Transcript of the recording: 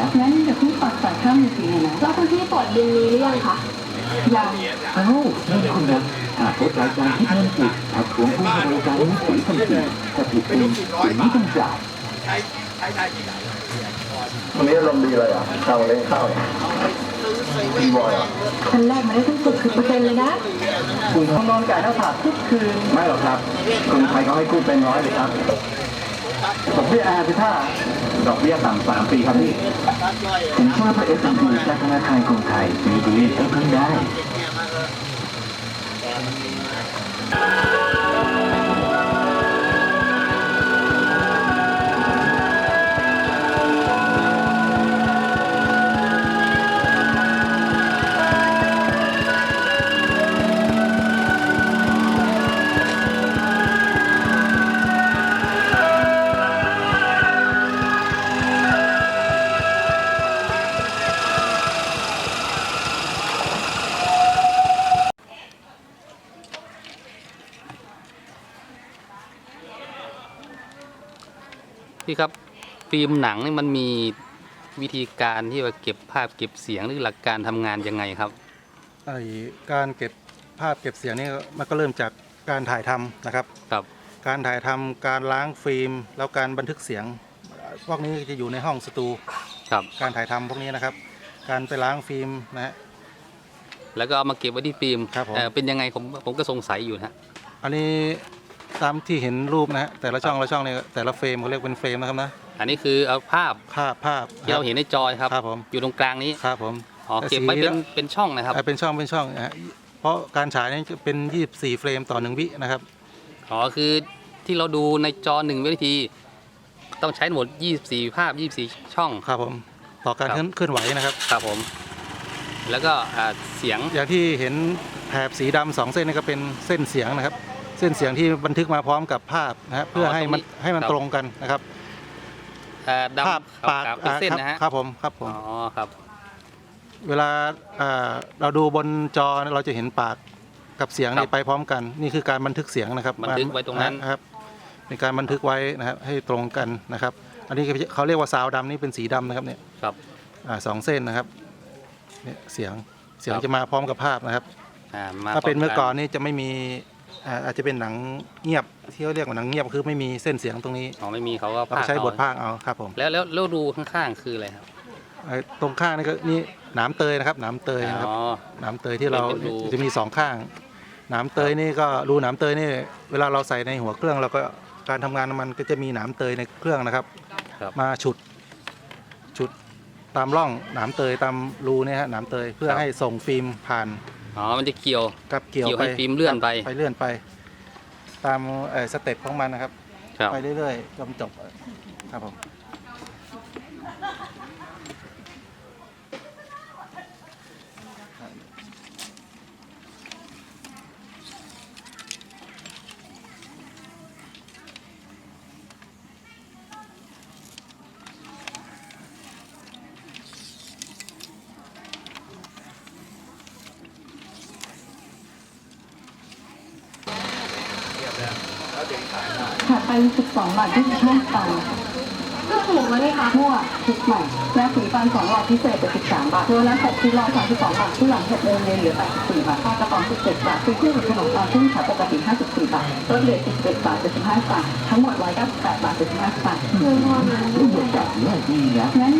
นะงั้นเดี๋ยวพี่ปัดสายข้ามมือถือหน่อยนะแล้วคุณพี่ตรวจบินนี้หรือยังคะยังเอ้านั่นคุณนะหากพบรายการที่เงินผิดถักทวงผู้ให้บริการนี้สีทันทีถ้าผิดจริงสิ่งนี้ต้องจ่ายวันนี้อารมณ์ดีเลยอะข้าวเลี้ยงข้าวดีบอยอะคันแรกมาได้ตั้งสิบสิบเปอร์เซ็นต์เลยนะคุณต้องนอนจ่ายหน้าผากทุกคืน ไม่หรอกครับคนไทยเขาให้กู้เป็นร้อยเลยครับ ดอกเบี้ยอาคือถ้าดอกเบี้ยต่ำสามปีครับพี่ผมชอบว่าเอสเอ็มพีจากธนาคารกรุงไทยมีดีเพิ่มได้ พี่ครับฟิล์มหนังนี่มันมีวิธีการที่ว่าเก็บภาพเก็บเสียงหรือหลักการทำงานยังไงครับไอ้การเก็บภาพเก็บเสียงนี่มันก็เริ่มจากการถ่ายทำนะครับครับ การถ่ายทำการล้างฟิล์ม แล้วการบันทึกเสียง พวกนี้จะอยู่ในห้องสตูครับการถ่ายทำพวกนี้นะครับ การไปล้างฟิล์มนะฮะแล้วก็เอามาเก็บไว้ที่ฟิล์มครับผมเอ่อเป็นยังไงผมผมก็สงสัยอยู่นะฮะอันนี้ ตามที่เห็นรูปนะฮะแต่ละช่องละช่องเนี่ยแต่ละเฟรมเขาเรียกเป็นเฟรมนะครับนะอันนี้คือเอาภาพภาพภาพที่เราเห็นในจอครับ ครับผมอยู่ตรงกลางนี้ครับผมอ๋อเก็บไว้เป็นเป็นช่องนะครับอ่าเป็นช่องเป็นช่องนะฮะเพราะการฉายนี่จะเป็น 24 เฟรมต่อหนึ่งวินะครับอ๋อคือที่เราดูในจอหนึ่งวินาที ต้องใช้หมด 24 ภาพ 24 ช่องครับผมต่อการครับเคลื่อนเคลื่อนไหวนะครับครับผม แล้วก็อ่าเสียงอย่างที่เห็นแถบสีดำสองเส้นนี่ก็เป็นเส้นเสียงนะครับ เส้นเสียงที่บันทึกมาพร้อมกับภาพนะฮะเพื่อให้มันตรงนี้ให้มันครับตรงกันนะครับอ่าภาพดำปากขาวๆเป็นเส้นอ่านะฮะ ครับผมครับผม อ๋อครับ เวลาอ่าเราดูบนจอเราจะเห็นปากกับเสียงครันี่บไปพร้อมกัน นี่คือการบันทึกเสียงนะครับบันทึกไว้ตรงนั้นครับเป็นการบันทึกไว้นะครับให้ตรงกันนะครับ อันนี้เขาเรียกว่าซาวดำนี่เป็นสีดำนะครับเนี่ยครับ อ่าสองเส้นนะครับเนี่ยเสียงเสียงครับ จะมาพร้อมกับภาพนะครับ อ่ามาถ้าเป็นพร้เมื่อกัก่อนนี่จะไม่มี อ่าอาจจะเป็นหนังเงียบที่เขาเรียกว่าหนังเงียบคือไม่มีเส้นเสียงตรงนี้อ๋อไม่มีเขาก็เราใช้เอบทภาคเอาครับผมแล้วแล้วแล้วดูข้างๆคืออะไรครับไอ้ตรงข้างนี่ก็นี่หนามเตยนะครับหนามเตยนะครับ อ๋อ หนามเตยที่เราเป็นรู จะมีสองข้างหนามเตยนี่ก็รูหนามเตยนี่เวลาเราใส่ในหัวเครื่องเราก็การทำงานมันก็จะมีหนามเตยในเครื่องนะครับ ครับ มาฉุดฉุดตามร่องหนามเตยตามรูเนี่ยฮะหนามเตยเพื่อให้ส่งฟิล์มผ่าน อ๋อ มันจะเกี่ยว กับเกี่ยวเกี่ยวไปให้ฟิล์มเลื่อนไป ไปเลื่อนไป ตามเอ่อสเต็ปของมันนะครับ ครับ ไปเรื่อยๆจนจบครับผม ถัดไป12บาท25สตางค์ก็ถูกแล้วนี่คะมั่วคิดใหม่ยาสีฟัน2หลอดพิเศษเป็น13บาทโดนแล้ว6ชิ้นร้อย32บาทที่หลัง6โมงเย็นเหลือ84บาทค่ากระป๋อง17บาทฟรีคู่กับขนมปังซึ่งขายปกติ54บาทลดเหลือ11บาท75สตางค์ทั้งหมด198บาท75สตางค์คือพอนั้นบรรยากาศเนี่ยดีนะงั้น